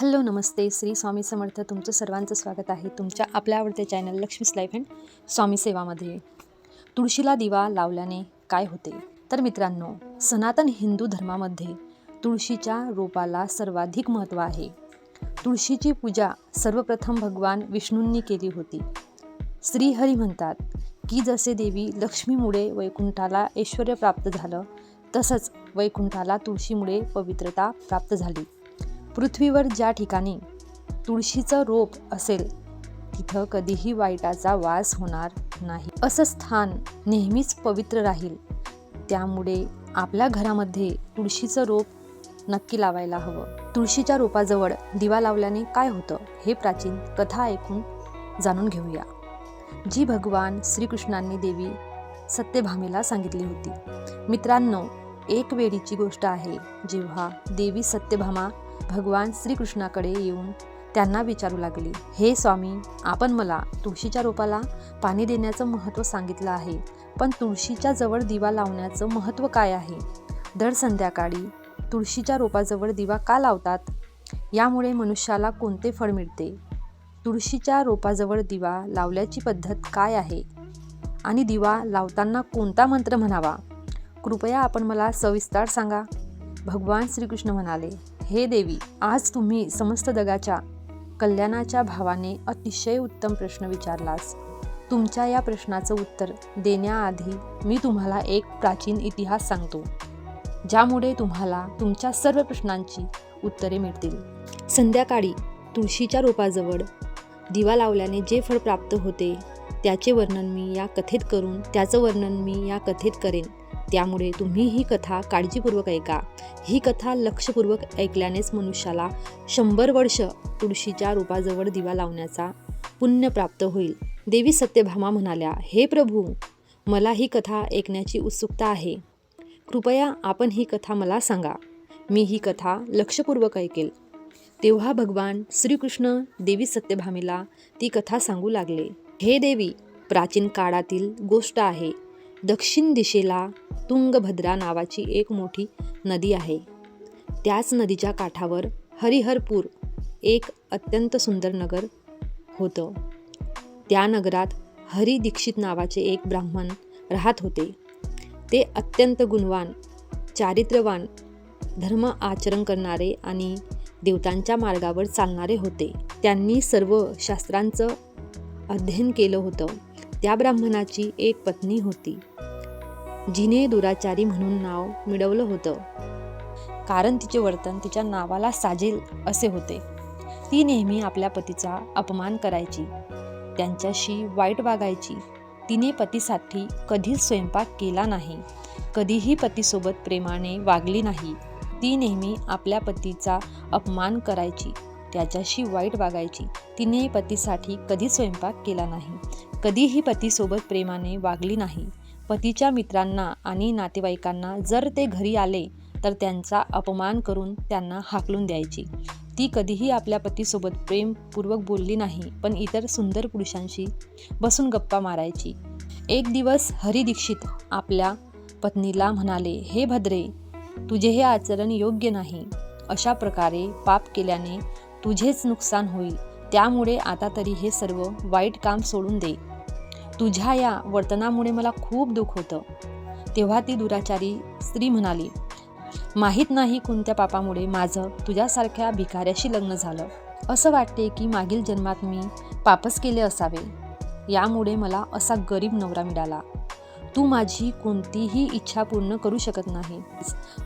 Hello नमस्ते. श्री स्वामी समर्थ. तुमचं सर्वांचं स्वागत आहे तुमच्या आपल्या आवडत्या channel Lakshmi's life and Swami सेवामध्ये. तुळशीला दिवा लावल्याने काय होते? तर मित्रांनो सनातन हिंदू धर्मामध्ये तुळशीच्या रोपाला सर्वाधिक महत्त्व आहे. तुळशीची पूजा सर्वप्रथम भगवान विष्णूंनी केली होती. श्रीहरी म्हणतात की जसे देवी लक्ष्मीमुळे वैकुंठाला ऐश्वर प्राप्त झालं तसंच वैकुंठाला तुळशीमुळे पवित्रता प्राप्त झाली. पृथ्वीवर ज्या ठिकाणी तुळशीचं रोप असेल तिथं कधीही वाईटाचा वास होणार नाही. असं स्थान नेहमीच पवित्र राहील. त्यामुळे आपल्या घरामध्ये तुळशीचं रोप नक्की लावायला हवं. तुळशीच्या रोपाजवळ दिवा लावल्याने काय होतं हे प्राचीन कथा ऐकून जाणून घेऊया. जी भगवान श्रीकृष्णांनी देवी सत्यभामेला सांगितली होती. मित्रांनो एक वेळीची गोष्ट आहे जेव्हा देवी सत्यभामा भगवान श्रीकृष्णाकडे येऊन त्यांना विचारू लागली हे स्वामी आपण मला तुळशीच्या रोपाला पाणी देण्याचं महत्त्व सांगितलं आहे पण तुळशीच्या जवळ दिवा लावण्याचं महत्त्व काय आहे? दर संध्याकाळी तुळशीच्या रोपाजवळ दिवा का लावतात? यामुळे मनुष्याला कोणते फळ मिळते? तुळशीच्या रोपाजवळ दिवा लावल्याची पद्धत काय आहे? आणि दिवा लावताना कोणता मंत्र म्हणावा? कृपया आपण मला सविस्तर सांगा. भगवान श्रीकृष्ण म्हणाले हे देवी आज तुम्ही समस्त जगाच्या कल्याणाच्या भावाने अतिशय उत्तम प्रश्न विचारलास. तुमच्या या प्रश्नाचं उत्तर देण्याआधी मी तुम्हाला एक प्राचीन इतिहास सांगतो ज्यामुळे तुम्हाला तुमच्या सर्व प्रश्नांची उत्तरे मिळतील. संध्याकाळी तुळशीच्या रोपाजवळ दिवा लावल्याने जे फळ प्राप्त होते त्याचे वर्णन मी या कथेत करून त्याचं वर्णन मी या कथेत करेन. त्यामुळे तुम्ही ही कथा काळजीपूर्वक ऐका. ही कथा लक्षपूर्वक ऐकल्यानेच मनुष्याला शंभर वर्ष तुळशीच्या रोपाजवळ दिवा लावण्याचा पुण्य प्राप्त होईल. देवी सत्यभामा म्हणाल्या हे प्रभू मला ही कथा ऐकण्याची उत्सुकता आहे. कृपया आपण ही कथा मला सांगा. मी ही कथा लक्षपूर्वक ऐकेल. तेव्हा भगवान श्रीकृष्ण देवी सत्यभामेला ती कथा सांगू लागले. हे देवी प्राचीन काळातील गोष्ट आहे. दक्षिण दिशेला तुंगभद्रा नावाची एक मोठी नदी आहे. त्याच नदीच्या काठावर हरिहरपूर एक अत्यंत सुंदर नगर होतं. त्या नगरात हरी दीक्षित नावाचे एक ब्राह्मण राहत होते. ते अत्यंत गुणवान चारित्र्यवान धर्म आचरण करणारे आणि देवतांच्या मार्गावर चालणारे होते. त्यांनी सर्व शास्त्रांचं अध्ययन केलं होतं. त्या ब्राह्मणाची एक पत्नी होती. जिने दुराचारी म्हणून नाव मिळवलं होतं. कारण तिचे वर्तन तिच्या नावाला साजेल असे होते. ती नेहमी आपल्या पतीचा अपमान करायची. त्यांच्याशी वाईट वागायची. तिने पतीसाठी कधीच स्वयंपाक केला नाही. कधीही पतीसोबत प्रेमाने वागली नाही. ती नेहमी आपल्या पतीचा अपमान करायची. त्याच्याशी वाईट वागायची. तिने पतीसाठी कधीच स्वयंपाक केला नाही. कधीही पतीसोबत प्रेमाने वागली नाही. पतीच्या मित्रांना आणि नातेवाईकांना जर ते घरी आले तर त्यांचा अपमान करून त्यांना हाकलून द्यायची. ती कधीही आपल्या पतीसोबत प्रेमपूर्वक बोलली नाही पण इतर सुंदर पुरुषांशी बसून गप्पा मारायची. एक दिवस हरी दीक्षित आपल्या पत्नीला म्हणाले हे भद्रे तुझे हे आचरण योग्य नाही. अशा प्रकारे पाप केल्याने तुझेच नुकसान होईल. त्यामुळे आता तरी हे सर्व वाईट काम सोडून दे. तुझ्या या वर्तनामुळे मला खूप दुःख होतं. तेव्हा ती दुराचारी स्त्री म्हणाली माहीत नाही कोणत्या पापामुळे माझं तुझ्यासारख्या भिकाऱ्याशी लग्न झालं. असं वाटते की मागील जन्मात मी पापच केले असावे. यामुळे मला असा गरीब नवरा मिळाला. तू माझी कोणतीही इच्छा पूर्ण करू शकत नाही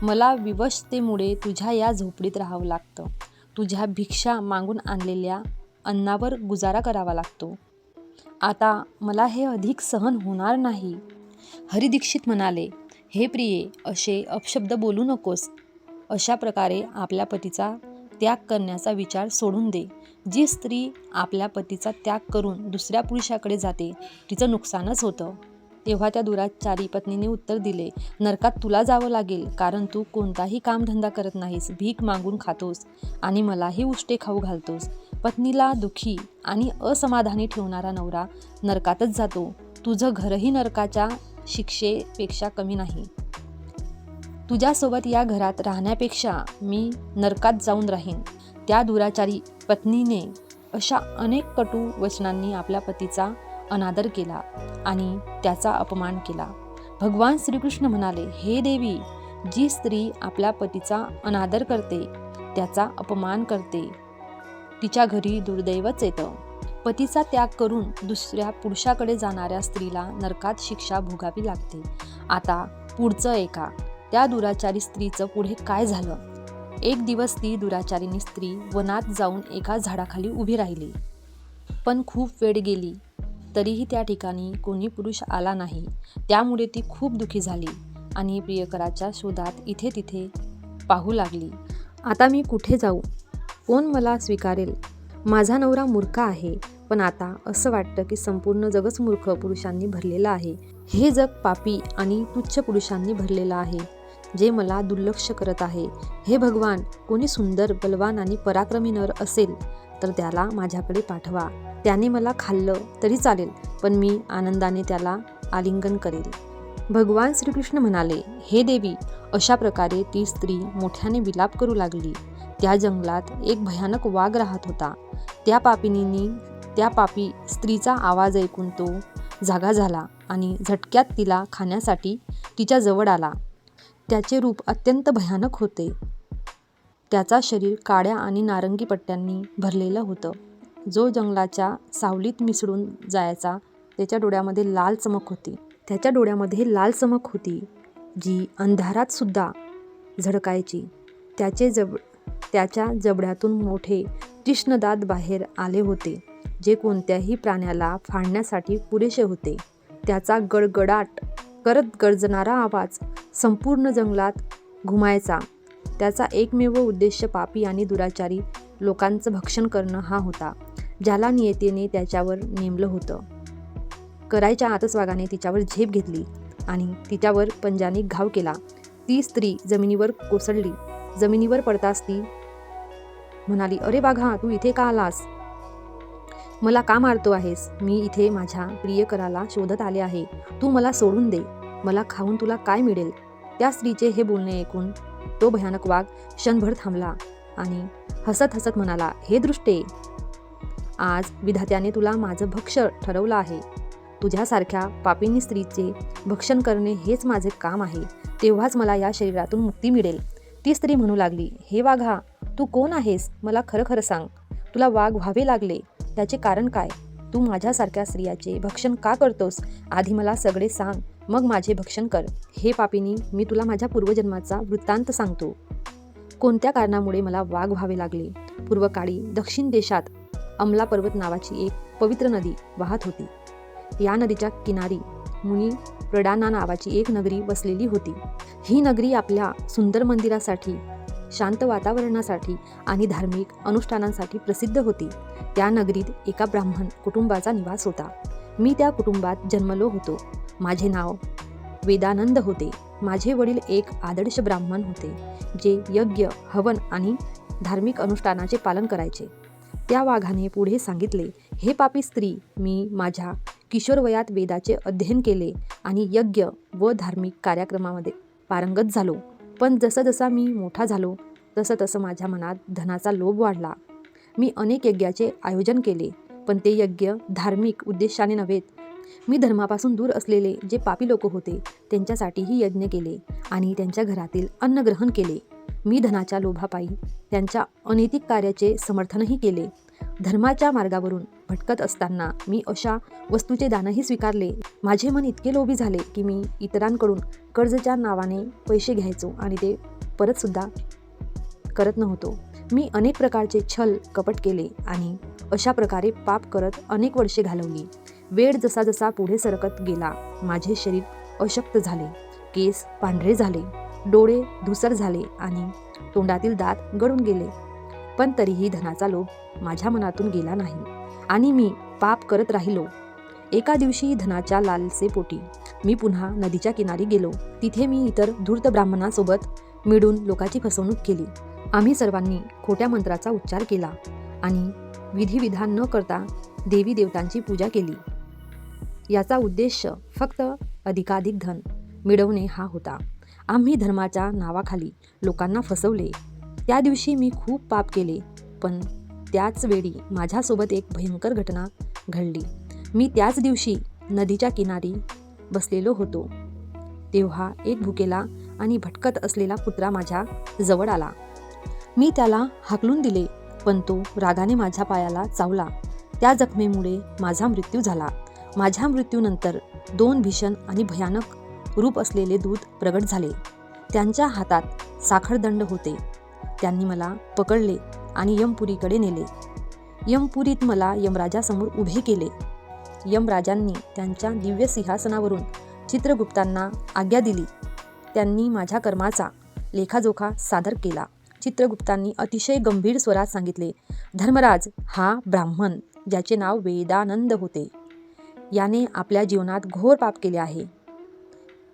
मला विवशतेमुळे तुझ्या या झोपडीत राहावं लागतं. तुझ्या भिक्षा मागून आणलेल्या अन्नावर गुजारा करावा लागतो. आता मला हे अधिक सहन होणार नाही. हरिदीक्षित म्हणाले हे प्रिये असे अपशब्द बोलू नकोस. अशा प्रकारे आपल्या पतीचा त्याग करण्याचा विचार सोडून दे. जी स्त्री आपल्या पतीचा त्याग करून दुसऱ्या पुरुषाकडे जाते तिचं नुकसानच होतं. तेव्हा त्या दुराचारी पत्नीने उत्तर दिले नरकात तुला जावं लागेल कारण तू कोणताही कामधंदा करत नाहीस भीक मागून खातोस आणि मलाही उष्टे खाऊ घालतोस. पत्नीला दुखी आणि असमाधानी ठेवणारा नवरा नरकातच जातो. तुझं घरही नरकाच्या शिक्षेपेक्षा कमी नाही. तुझ्यासोबत या घरात राहण्यापेक्षा मी नरकात जाऊन राहीन. त्या दुराचारी पत्नीने अशा अनेक कटू वचनांनी आपल्या पतीचा अनादर केला आणि त्याचा अपमान केला. भगवान श्रीकृष्ण म्हणाले हे देवी जी स्त्री आपल्या पतीचा अनादर करते त्याचा अपमान करते. तिच्या घरी दुर्दैवच येतं. पतीचा त्याग करून दुसऱ्या पुरुषाकडे जाणाऱ्या स्त्रीला नरकात शिक्षा भोगावी लागते. आता पुढचं एका. त्या दुराचारी स्त्रीचं पुढे काय झालं? एक दिवस ती दुराचारिणी स्त्री वनात जाऊन एका झाडाखाली उभी राहिली. पण खूप वेळ गेली. तरीही त्या ठिकाणी कोणी पुरुष आला नाही. त्यामुळे ती खूप दुखी झाली आणि प्रियकराच्या शोधात इथे तिथे पाहू लागली. आता मी कुठे जाऊ? कोण मला स्वीकारेल? माझा नवरा मूर्ख आहे पण आता असं वाटतं की संपूर्ण जगच मूर्ख पुरुषांनी भरलेलं आहे. हे जग पापी आणि तुच्छ पुरुषांनी भरलेलं आहे जे मला दुर्लक्ष करत आहे. हे भगवान कोणी सुंदर बलवान आणि पराक्रमी नर असेल तर त्याला माझ्याकडे पाठवा. त्याने मला खाल्लं तरी चालेल पण मी आनंदाने त्याला आलिंगन करेल. भगवान श्रीकृष्ण म्हणाले हे देवी अशा प्रकारे ती स्त्री मोठ्याने विलाप करू लागली. त्या जंगलात एक भयानक वाघ राहत होता. त्या पापिनीनी त्या पापी स्त्रीचा आवाज ऐकून तो जागा झाला आणि झटक्यात तिला खाण्यासाठी तिच्या जवळ आला. त्याचे रूप अत्यंत भयानक होते. त्याचा शरीर काळ्या आणि नारंगी पट्ट्यांनी भरलेलं होतं. जो जंगलाच्या सावलीत मिसळून जायचा त्याच्या डोळ्यामध्ये लाल चमक होती. त्याच्या डोळ्यामध्ये लाल चमक होती जी अंधारात सुद्धा झळकायची. त्याचे जब त्याच्या जबड्यातून मोठे तीक्ष्णदात बाहेर आले होते जे कोणत्याही प्राण्याला फाडण्यासाठी पुरेसे होते. त्याचा गडगडाट करत गर्जणारा आवाज संपूर्ण जंगलात घुमायचा. त्याचा एकमेव उद्देश पापी आणि दुराचारी लोकांचं भक्षण करणं हा होता ज्याला नियतीने त्याच्यावर नेमलं होतं. करायच्या आतच तिच्यावर झेप घेतली आणि तिच्यावर पंजाने घाव केला. ती स्त्री जमिनीवर कोसळली. जमिनीवर पडताच ती म्हणाली अरे बाघा तू इथे का आलास? मला का मारतो आहेस? मी इथे माझ्या प्रियकराला शोधत आले आहे. तू मला सोडून दे. मला खाऊन तुला काय मिळेल? त्या स्त्रीचे हे बोलणे ऐकून तो भयानक वाघ क्षणभर थांबला आणि हसत हसत म्हणाला हे दृष्टे आज विधात्याने तुला माझं भक्ष ठरवलं आहे. तुझ्यासारख्या पापिनी स्त्रीचे भक्षण करणे हेच माझे काम आहे. तेव्हाच मला या शरीरातून मुक्ती मिळेल. ती स्त्री म्हणू लागली हे वाघा तू कोण आहेस? मला खरं खरं सांग. तुला वाघ व्हावे लागले त्याचे कारण काय? तू माझ्यासारख्या स्त्रियाचे भक्षण का करतोस? आधी मला सगळे सांग मग माझे भक्षण कर. हे पापिनी मी तुला माझ्या पूर्वजन्माचा वृत्तांत सांगतो. कोणत्या कारणामुळे मला वाघ व्हावे लागले? पूर्वकाळी दक्षिण देशात अमला पर्वत नावाची एक पवित्र नदी वाहत होती. या नदीच्या किनारी मुनी प्रडाना नावाची एक नगरी वसलेली होती. ही नगरी आपल्या सुंदर मंदिरासाठी शांत वातावरणासाठी आणि धार्मिक अनुष्ठानांसाठी प्रसिद्ध होती. त्या नगरीत एका ब्राह्मण कुटुंबाचा निवास होता. मी त्या कुटुंबात जन्मलो होतो. माझे नाव वेदानंद होते. माझे वडील एक आदर्श ब्राह्मण होते जे यज्ञ हवन आणि धार्मिक अनुष्ठानाचे पालन करायचे. त्या वाघाने पुढे सांगितले हे पापी स्त्री मी माझ्या किशोरवयात वेदाचे अध्ययन केले आणि यज्ञ व धार्मिक कार्यक्रमामध्ये पारंगत झालो. पण जसं जसा मी मोठा झालो तसं तसं माझ्या मनात धनाचा लोभ वाढला. मी अनेक यज्ञाचे आयोजन केले पण ते यज्ञ धार्मिक उद्देशाने नव्हेत मी धर्मापासून दूर असलेले जे पापी लोक होते त्यांच्यासाठीही यज्ञ केले आणि त्यांच्या घरातील अन्न ग्रहण केले. मी धनाच्या लोभापायी त्यांच्या अनैतिक कार्याचे समर्थनही केले. धर्माच्या मार्गावरून भटकत असताना मी अशा वस्तूचे दानही स्वीकारले. माझे मन इतके लोभी झाले की मी इतरांकडून कर्जच्या नावाने पैसे घ्यायचो आणि ते परतसुद्धा करत नव्हतो. मी अनेक प्रकारचे छल कपट केले आणि अशा प्रकारे पाप करत अनेक वर्षे घालवली. वेळ जसा जसा पुढे सरकत गेला माझे शरीर अशक्त झाले केस पांढरे झाले डोळे धुसर झाले आणि तोंडातील दात गळून गेले. पण तरीही धनाचा लोभ माझ्या मनातून गेला नाही. आणि मी पाप करत राहिलो. एका दिवशी धनाच्या लालसेपोटी मी पुन्हा नदीच्या किनारी गेलो. तिथे मी इतर धूर्त ब्राह्मणासोबत मिळून लोकांची फसवणूक केली. आम्ही सर्वांनी खोट्या मंत्राचा उच्चार केला आणि विधिविधान न करता देवी देवतांची पूजा केली. याचा उद्देश फक्त अधिकाधिक धन मिळवणे हा होता. आम्ही धर्माच्या नावाखाली लोकांना फसवले. त्या दिवशी मी खूप पाप केले पण त्याच वेळी माझ्यासोबत एक भयंकर घटना घडली. मी त्याच दिवशी नदीच्या किनारी बसलेलो होतो. तेव्हा एक भुकेला आणि भटकत असलेला कुत्रा माझ्या जवळ आला. मी त्याला हाकलून दिले पण तो रागाने माझ्या पायाला चावला. त्या जखमेमुळे माझा मृत्यू झाला. माझ्या मृत्यूनंतर दोन भीषण आणि भयानक रूप असलेले दूत प्रगट झाले. त्यांच्या हातात साखरदंड होते. त्यांनी मला पकडले आणि यमपुरीकडे नेले. यमपुरीत मला यमराजासमोर उभे केले. यमराजांनी त्यांच्या दिव्य सिंहासनावरून चित्रगुप्तांना आज्ञा दिली. त्यांनी माझ्या कर्माचा लेखाजोखा सादर केला. चित्रगुप्तांनी अतिशय गंभीर स्वरात सांगितले धर्मराज हा ब्राह्मण ज्याचे नाव वेदानंद होते. याने आपल्या जीवनात घोर पाप केले आहे.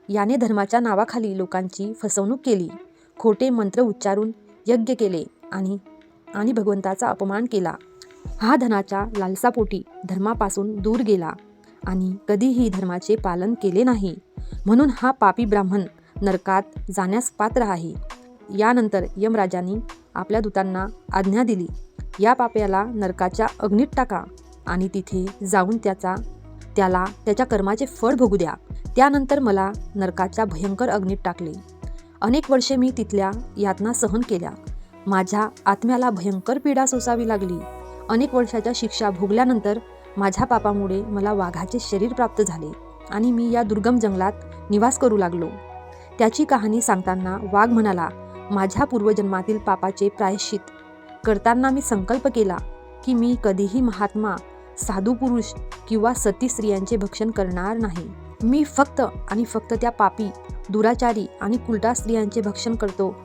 याने धर्माच्या नावाखाली लोकांची फसवणूक केली. खोटे मंत्र उच्चारून यज्ञ केले आणि आणि भगवंताचा अपमान केला. हा धनाच्या लालसापोटी धर्मापासून दूर गेला आणि कधीही धर्माचे पालन केले नाही. म्हणून हा पापी ब्राह्मण नरकात जाण्यास पात्र आहे. यानंतर यमराजांनी आपल्या दूतांना आज्ञा दिली. या पाप्याला नरकाच्या अग्नीत टाका आणि तिथे जाऊन त्याचा त्याला त्याच्या कर्माचे फळ भोगू द्या. त्यानंतर मला नरकाच्या भयंकर अग्नीत टाकले. अनेक वर्षे मी तिथल्या यातना सहन केल्या. माझ्या आत्म्याला भयंकर पीडा सोसावी लागली. अनेक वर्षाच्या शिक्षा भोगल्यानंतर माझ्या पापामुळे मला वाघाचे शरीर प्राप्त झाले आणि मी या दुर्गम जंगलात निवास करू लागलो. त्याची कहाणी सांगताना वाघ म्हणाला माझ्या पूर्वजन्मातील पापाचे प्रायश्चित करताना मी संकल्प केला की मी कधीही महात्मा साधू पुरुष किंवा सती स्त्रियांचे भक्षण करणार नाही. मी फक्त आणि फक्त त्या पापी दुराचारी आणि कुलटा स्त्रियांचे भक्षण करतो.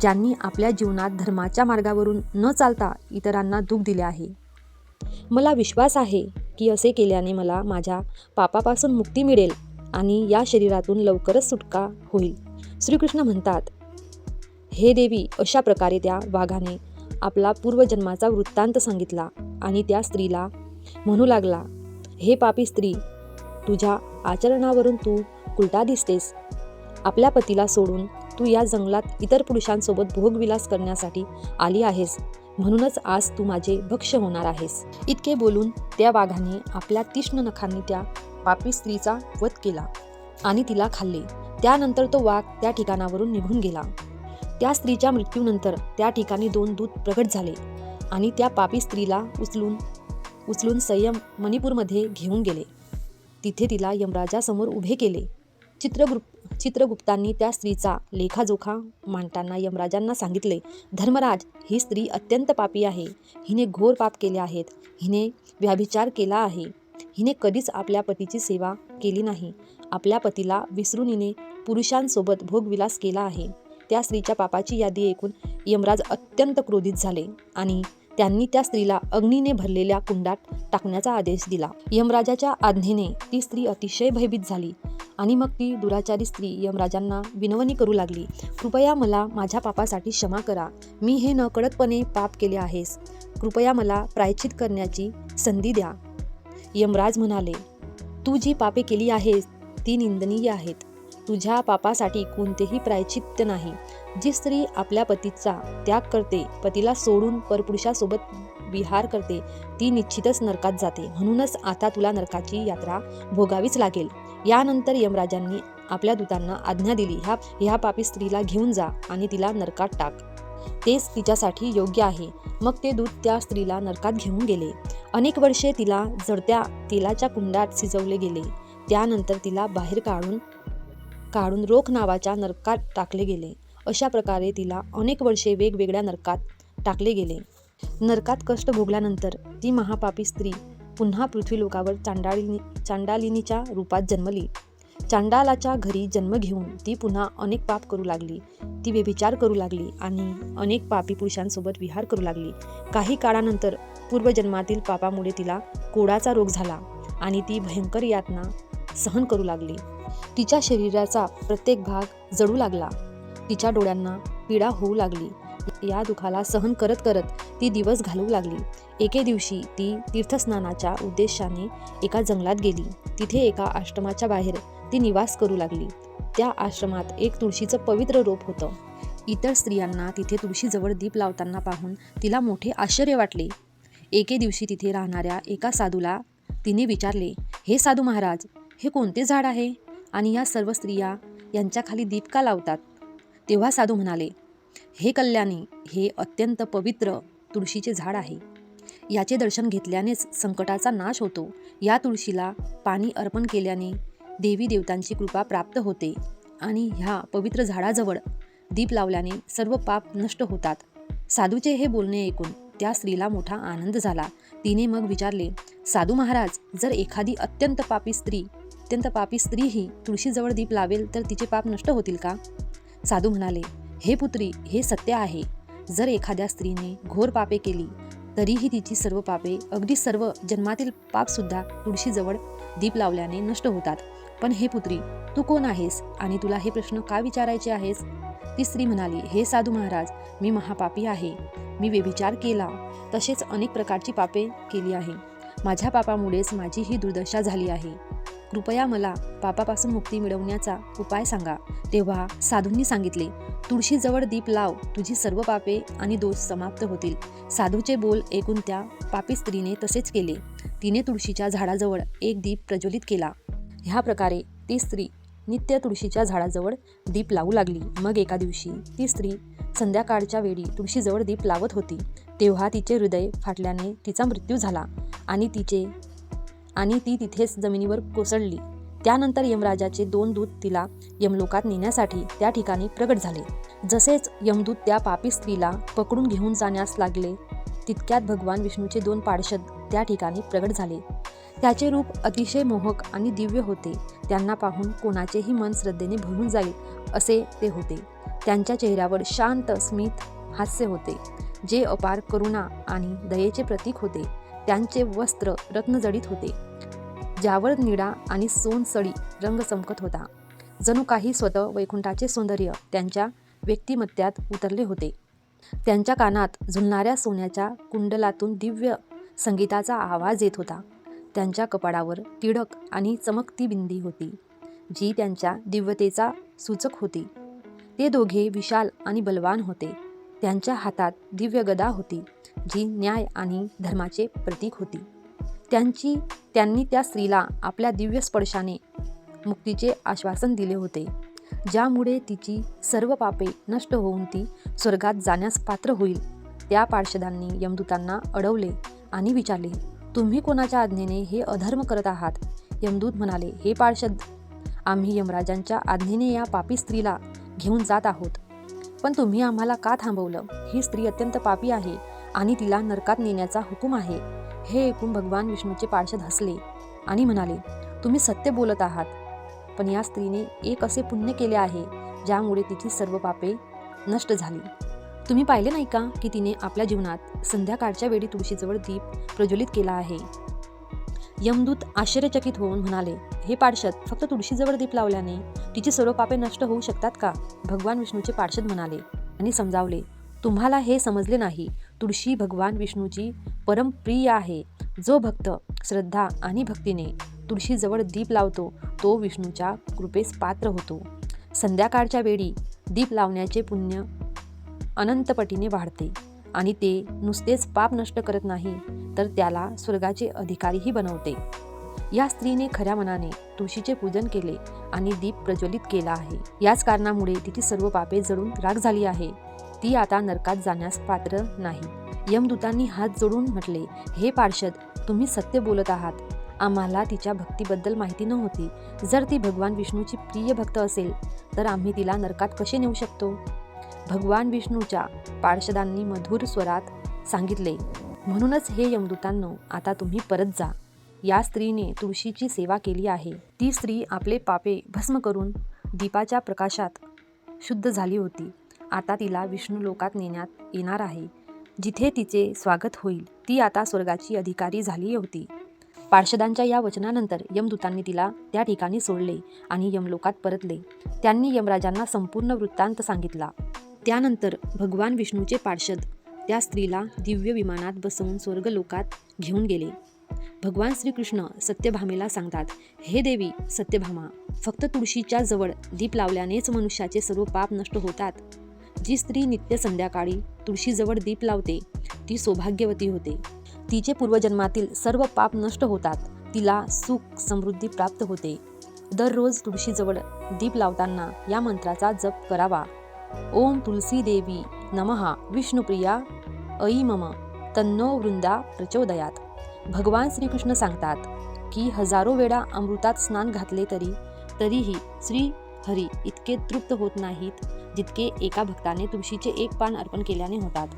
ज्यांनी आपल्या जीवनात धर्माच्या मार्गावरून न चालता इतरांना दुःख दिले आहे. मला विश्वास आहे की असे केल्याने मला माझ्या पापापासून मुक्ती मिळेल आणि या शरीरातून लवकरच सुटका होईल. श्रीकृष्ण म्हणतात हे देवी अशा प्रकारे त्या वाघाने आपला पूर्वजन्माचा वृत्तांत सांगितला आणि त्या स्त्रीला म्हणू लागला हे पापी स्त्री तुझ्या आचरणावरून तू कुलटा दिसतेस आपल्या पतीला सोडून तू या जंगलात इतर पुरुषांसोबत भोगविलास करण्यासाठी आली आहेस. म्हणूनच आज तू माझे भक्ष होणार आहेस. इतके बोलून त्या वाघाने आपल्या तीक्ष्ण नखांनी त्या पापी स्त्रीचा वध केला आणि तिला खाल्ले. त्यानंतर तो वाघ त्या ठिकाणावरून निघून गेला. त्या स्त्रीच्या मृत्यूनंतर त्या ठिकाणी दोन दूत प्रगट झाले आणि त्या पापी स्त्रीला उचलून उचलून संयम मणिपूरमध्ये घेऊन गेले. तिथे तिला यमराजासमोर उभे केले. चित्रगुप्त चित्रगुप्तांनी त्या स्त्रीचा लेखाजोखा मांडताना यमराजांना सांगितले धर्मराज ही स्त्री अत्यंत पापी आहे. हिने घोर पाप केले आहेत. हिने व्याभिचार केला आहे. हिने कधीच आपल्या पतीची सेवा केली नाही. आपल्या पतीला विसरून हिने पुरुषांसोबत भोगविलास केला आहे. त्या स्त्रीच्या पापाची यादी ऐकून यमराज अत्यंत क्रोधित झाले आणि त्यांनी त्या स्त्रीला अग्नीने भरलेल्या कुंडात टाकण्याचा आदेश दिला. यमराजाच्या आज्ञेने ती स्त्री अतिशय भयभीत झाली आणि मग ती दुराचारी स्त्री यमराजांना विनवणी करू लागली कृपया मला माझ्या पापासाठी क्षमा करा. मी हे नकळतपणे पाप केले आहेस. कृपया मला प्रायश्चित करण्याची संधी द्या. यमराज म्हणाले तू जी पापे केली आहेस ती निंदनीय आहेत. तुझ्या पापासाठी कोणतेही प्रायचित्य नाही. जी स्त्री आपल्या पतीचा त्याग करते पतीला सोडून परपुरुषासोबत विहार करते ती निश्चितच नरकात जाते. म्हणूनच आता तुला नरकाची यात्रा भोगावीच लागेल. यानंतर यमराजांनी आपल्या दूतांना आज्ञा दिली ह्या ह्या पापी स्त्रीला घेऊन जा आणि तिला नरकात टाक. तेच तिच्यासाठी योग्य आहे. मग ते दूध त्या स्त्रीला नरकात घेऊन गेले. अनेक वर्षे तिला जडत्या तेलाच्या कुंडात शिजवले गेले. त्यानंतर तिला बाहेर काढून काढून रोख नावाच्या नरकात टाकले गेले. अशा प्रकारे तिला अनेक वर्षे वेगवेगळ्या नरकात टाकले गेले. नरकात कष्ट भोगल्यानंतर ती महापापी स्त्री पुन्हा पृथ्वीलोकावर चांडाळिनी चांडालिनीच्या रूपात जन्मली. चांडालाच्या घरी जन्म घेऊन ती पुन्हा अनेक पाप करू लागली. ती व्यभिचार करू लागली आणि अनेक पापी पुरुषांसोबत विहार करू लागली. काही काळानंतर पूर्वजन्मातील पापामुळे तिला कोडाचा रोग झाला आणि ती भयंकर यातना सहन करू लागली. तिच्या शरीराचा प्रत्येक भाग जळू लागला. तिच्या डोळ्यांना पीडा होऊ लागली. या दुखाला सहन करत करत ती दिवस घालवू लागली. एके दिवशी ती तीर्थस्नानाच्या उद्देशाने एका जंगलात गेली. तिथे एका आश्रमाच्या बाहेर ती निवास करू लागली. त्या आश्रमात एक तुळशीचं पवित्र रोप होतं. इतर स्त्रियांना तिथे तुळशीजवळ दीप लावताना पाहून तिला मोठे आश्चर्य वाटले. एके दिवशी तिथे राहणाऱ्या एका साधूला तिने विचारले हे साधू महाराज हे कोणते झाड आहे? आणि या सर्व स्त्रिया यांच्याखाली दीप का लावतात? तेव्हा साधू म्हणाले हे कल्याणी हे अत्यंत पवित्र तुळशीचे झाड आहे. याचे दर्शन घेतल्यानेच संकटाचा नाश होतो. या तुळशीला पाणी अर्पण केल्याने देवी देवतांची कृपा प्राप्त होते आणि ह्या पवित्र झाडाजवळ दीप लावल्याने सर्व पाप नष्ट होतात. साधूचे हे बोलणे ऐकून त्या स्त्रीला मोठा आनंद झाला. तिने मग विचारले साधू महाराज जर एखादी अत्यंत पापी स्त्री अत्यंत पापी स्त्रीही तुळशीजवळ दीप लावेल तर तिचे पाप नष्ट होतील का? साधू म्हणाले हे पुत्री हे सत्य आहे. जर एखाद्या स्त्रीने घोर पापे केली तरीही तिची सर्व पापे अगदी सर्व जन्मातील पापसुद्धा तुळशीजवळ दीप लावल्याने नष्ट होतात. पण हे पुत्री तू कोण आहेस आणि तुला हे प्रश्न का विचारायचे आहेस? ती स्त्री म्हणाली हे साधू महाराज मी महापापी आहे. मी व्यभिचार केला. तसेच अनेक प्रकारची पापे केली आहे. माझ्या पापामुळेच माझी ही दुर्दशा झाली आहे. कृपया मला पापापासून मुक्ती मिळवण्याचा उपाय सांगा. तेव्हा साधूंनी सांगितले तुळशीजवळ दीप लाव तुझी सर्व पापे आणि दोष समाप्त होतील. साधूचे बोल ऐकून त्या पापी स्त्रीने तसेच केले. तिने तुळशीच्या झाडाजवळ एक दीप प्रज्वलित केला. ह्या प्रकारे ती स्त्री नित्य तुळशीच्या झाडाजवळ दीप लावू लागली. मग एका दिवशी ती स्त्री संध्याकाळच्या वेळी तुळशीजवळ दीप लावत होती. तेव्हा तिचे हृदय फाटल्याने तिचा मृत्यू झाला आणि तिचे आणि ती तिथेच जमिनीवर कोसळली. त्यानंतर यमराजाचे दोन दूत तिला यमलोकात नेण्यासाठी त्या ठिकाणी प्रगट झाले. जसेच यमदूत त्या पापी स्त्रीला पकडून घेऊन जाण्यास लागले तितक्यात भगवान विष्णूचे दोन पार्षद त्या ठिकाणी प्रगट झाले. त्याचे रूप अतिशय मोहक आणि दिव्य होते. त्यांना पाहून कोणाचेही मन श्रद्धेने भरून जाईल असे ते होते. त्यांच्या चेहऱ्यावर शांत स्मित हास्य होते जे अपार करुणा आणि दयेचे प्रतीक होते. त्यांचे वस्त्र रत्नजडित होते. ज्यावर निळा आणि सोनसळी रंग चमकत होता. जणू काही स्वतः वैकुंठाचे सौंदर्य त्यांच्या व्यक्तिमत्त्यात उतरले होते. त्यांच्या कानात झुलणाऱ्या सोन्याच्या कुंडलातून दिव्य संगीताचा आवाज येत होता. त्यांच्या कपाडावर टिळक आणि चमकती बिंदी होती जी त्यांच्या दिव्यतेचा सूचक होती. ते दोघे विशाल आणि बलवान होते. त्यांच्या हातात दिव्य गदा होती जी न्याय आणि धर्माचे प्रतीक होती. त्यांची त्यांनी त्या स्त्रीला आपल्या दिव्य स्पर्शाने मुक्तीचे आश्वासन दिले होते ज्यामुळे तिची सर्व पापे नष्ट होऊन ती स्वर्गात जाण्यास पात्र होईल. त्या पार्षदांनी यमदूतांना अडवले आणि विचारले तुम्ही कोणाच्या आज्ञेने हे अधर्म करत आहात? यमदूत म्हणाले हे पार्षद आम्ही यमराजांच्या आज्ञेने या पापी स्त्रीला घेऊन जात आहोत. पण तुम्ही आम्हाला का थांबवलं? ही स्त्री अत्यंत पापी आहे आणि तिला नरकात नेण्याचा हुकूम आहे. हे ऐकून भगवान विष्णूचे पार्षद हसले आणि म्हणाले तुम्ही सत्य बोलत आहात. पण या स्त्रीने एक असे पुण्य केले आहे ज्यामुळे तिची सर्व पापे नष्ट झाली. तुम्ही पाहिले नाही का की तिने आपल्या जीवनात संध्याकाळच्या वेळी तुळशीजवळ दीप प्रज्वलित केला आहे? यमदूत आश्चर्यचकित होऊन म्हणाले हे पार्षद फक्त तुळशीजवळ दीप लावल्याने तिची सर्व पापे नष्ट होऊ शकतात का? भगवान विष्णूचे पार्षद म्हणाले आणि समजावले तुम्हाला हे समजले नाही. तुळशी भगवान विष्णूची परमप्रिय आहे. जो भक्त श्रद्धा आणि भक्तीने तुळशीजवळ दीप लावतो तो विष्णूच्या कृपेस पात्र होतो. संध्याकाळच्या वेळी दीप लावण्याचे पुण्य अनंतपटीने वाढते. आणि ते नुसतेच पाप नष्ट करत नाही तर त्याला स्वर्गाचे अधिकारीही बनवते. या स्त्रीने खऱ्या मनाने तुळशीचे पूजन केले आणि दीप प्रज्वलित केला आहे. याच कारणामुळे तिची सर्व पापे जळून राग झाली आहे. ती आता नरकात जाण्यास पात्र नाही. यमदूतांनी हात जोडून म्हटले हे पार्षद तुम्ही सत्य बोलत आहात. आम्हाला तिच्या भक्तीबद्दल माहिती नव्हती. जर ती भगवान विष्णूची प्रिय भक्त असेल तर आम्ही तिला नरकात कसे नेऊ शकतो? भगवान विष्णूच्या पार्षदांनी मधुर स्वरात सांगितले म्हणूनच हे यमदूतांनो आता तुम्ही परत जा. या स्त्रीने तुळशीची सेवा केली आहे. ती स्त्री आपले पापे भस्म करून दीपाच्या प्रकाशात शुद्ध झाली होती. आता तिला विष्णू लोकात नेण्यात येणार आहे. जिथे तिचे स्वागत होईल ती आता स्वर्गाची अधिकारी झाली होती. पार्षदांच्या या वचनानंतर यमदूतांनी तिला त्या ठिकाणी सोडले आणि यमलोकात परतले. त्यांनी यमराजांना संपूर्ण वृत्तांत सांगितला. त्यानंतर भगवान विष्णूचे पार्षद त्या स्त्रीला दिव्य विमानात बसवून स्वर्गलोकात घेऊन गेले. भगवान श्रीकृष्ण सत्यभामेला सांगतात हे देवी सत्यभामा फक्त तुळशीच्या जवळ दीप लावल्यानेच मनुष्याचे सर्व पाप नष्ट होतात. जी स्त्री नित्य संध्याकाळी तुळशीजवळ दीप लावते ती सौभाग्यवती होते. तिचे पूर्वजन्मातील सर्व पाप नष्ट होतात. तिला सुख समृद्धी प्राप्त होते. दररोज तुळशीजवळ दीप लावताना या मंत्राचा जप करावा. ओम तुलसी देवी नमहा विष्णुप्रिया। ऐ मम। तन्नो वृंदा प्रचोदयात। भगवान श्रीकृष्ण सांगतात की हजारो वेळा अमृतात स्नान घातले तरी तरीही श्री हरी इतके तृप्त होत नाहीत जितके एका भक्ताने तुळशीचे एक पान अर्पण केल्याने होतात.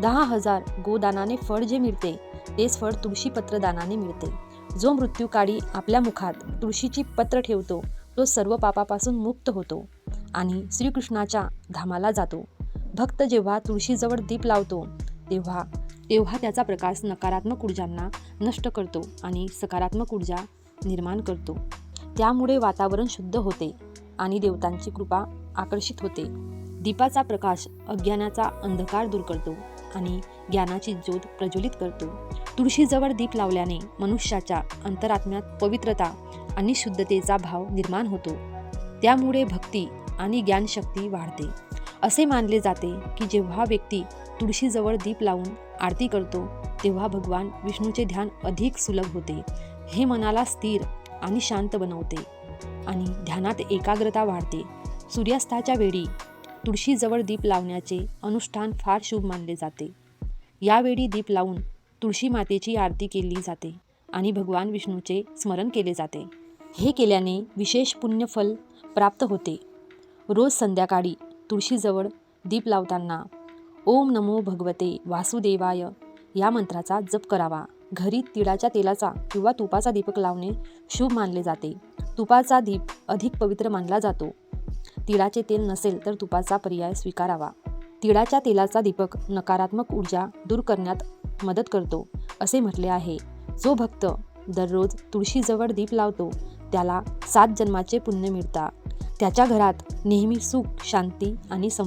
दहा हजार गोदानाने फळ जे मिळते तेच फळ तुळशी पत्रदानाने मिळते. जो मृत्यूकाळी आपल्या मुखात तुळशीची पत्र ठेवतो तो सर्व पापापासून मुक्त होतो आणि श्रीकृष्णाच्या धामाला जातो. भक्त जेव्हा तुळशीजवळ दीप लावतो तेव्हा तेव्हा त्याचा प्रकाश नकारात्मक ऊर्जांना नष्ट करतो आणि सकारात्मक ऊर्जा निर्माण करतो. त्यामुळे वातावरण शुद्ध होते आणि देवतांची कृपा आकर्षित होते. दीपाचा प्रकाश अज्ञानाचा अंधकार दूर करतो आणि ज्ञानाची ज्योत प्रज्वलित करतो. तुळशीजवळ दीप लावल्याने मनुष्याच्या अंतरात्म्यात पवित्रता आणि शुद्धतेचा भाव निर्माण होतो. त्यामुळे भक्ती आणि ज्ञानशक्ती वाढते. असे मानले जाते की जेव्हा व्यक्ती तुळशीजवळ दीप लावून आरती करतो तेव्हा भगवान विष्णूचे ध्यान अधिक सुलभ होते. हे मनाला स्थिर आणि शांत बनवते आणि ध्यानात एकाग्रता वाढते. सूर्यास्ताच्या वेळी तुळशीजवळ दीप लावण्याचे अनुष्ठान फार शुभ मानले जाते. यावेळी दीप लावून तुळशी मातेची आरती केली जाते आणि भगवान विष्णूचे स्मरण केले जाते. हे केल्याने विशेष पुण्यफल प्राप्त होते. रोज संध्याकाळी तुळशीजवळ दीप लावताना ओम नमो भगवते वासुदेवाय या मंत्राचा जप करावा. घरी तिळाच्या तेलाचा किंवा तुपाचा दीपक लावणे शुभ मानले जाते. तुपाचा दीप अधिक पवित्र मानला जातो. तिळाचे तेल नसेल तर तुपाचा पर्याय स्वीकारावा. तिळाच्या तेलाचा दीपक नकारात्मक ऊर्जा दूर करण्यात मदत करतो असे म्हटले आहे. जो भक्त दररोज तुळशीजवळ दीप लावतो त्याला सात जन्माचे पुण्य मिळतात. त्याच्या घरात नेहमी सुख शांती आणि सं